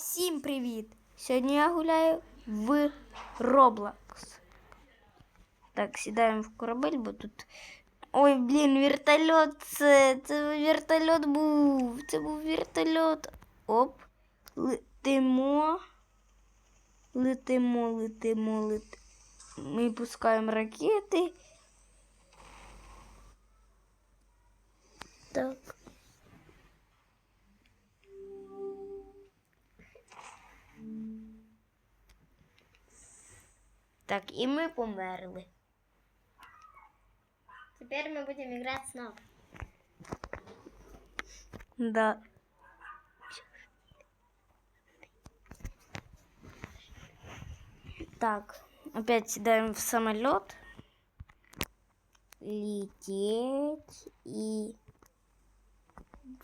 Всім привіт! Сьогодні я гуляю в Roblox. Так, сідаємо в корабель, бо тут. Ой, блін, вертольот це. Це вертольот був. Це був вертольот. Оп. Летимо. Летимо, летимо, летимо. Ми пускаємо ракети. Так. Так, і ми померли. Теперь мы будем играть снова. Да. Так, опять седаем в самолет. Лететь и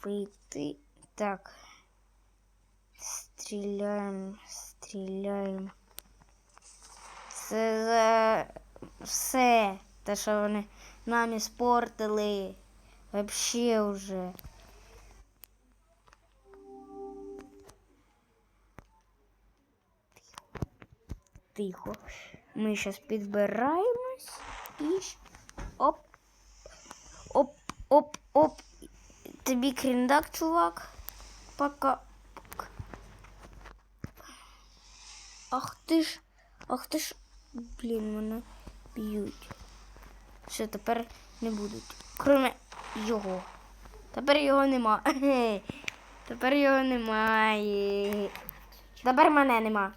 выйти. Так. Стреляем, стреляем. За все. Те, що вони нам спортили. Вообще уже. Тихо. Ми зараз підбираємось і оп. Оп, оп, оп. Тобі кріндак, чувак. Пока. Ах ти ж. Ах ти ж. Блін, мене б'ють. Все, тепер не будуть. Кроме його. Тепер його нема. Тепер його немає. Тепер мене нема.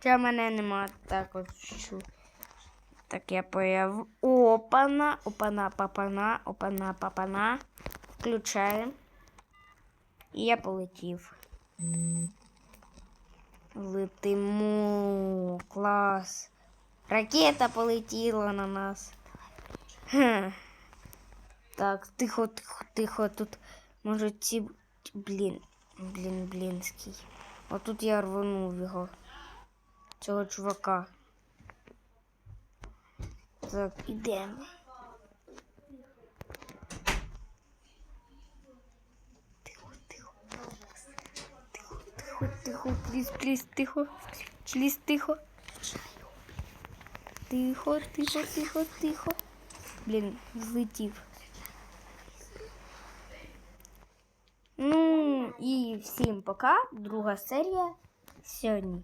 Чого мене нема? Так от що. Так я появ. Опана, опана, папана, опана, папана. Включаємо. І я полетів. Летимо. Клас. Ракета полетіла на нас. Хм. Так, тихо, тихо, тихо. Тут може ці. Блін. Блін, блінський. Отут я рванув його. Цього чувака. Так, ідемо. Тихо, тихо, пліз, пліз, тихо. Пліз, тихо. Тихо, тихо, тихо, тихо. Блін, злетів. Ну і всім пока. Друга серія сьогодні.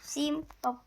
Всім пока.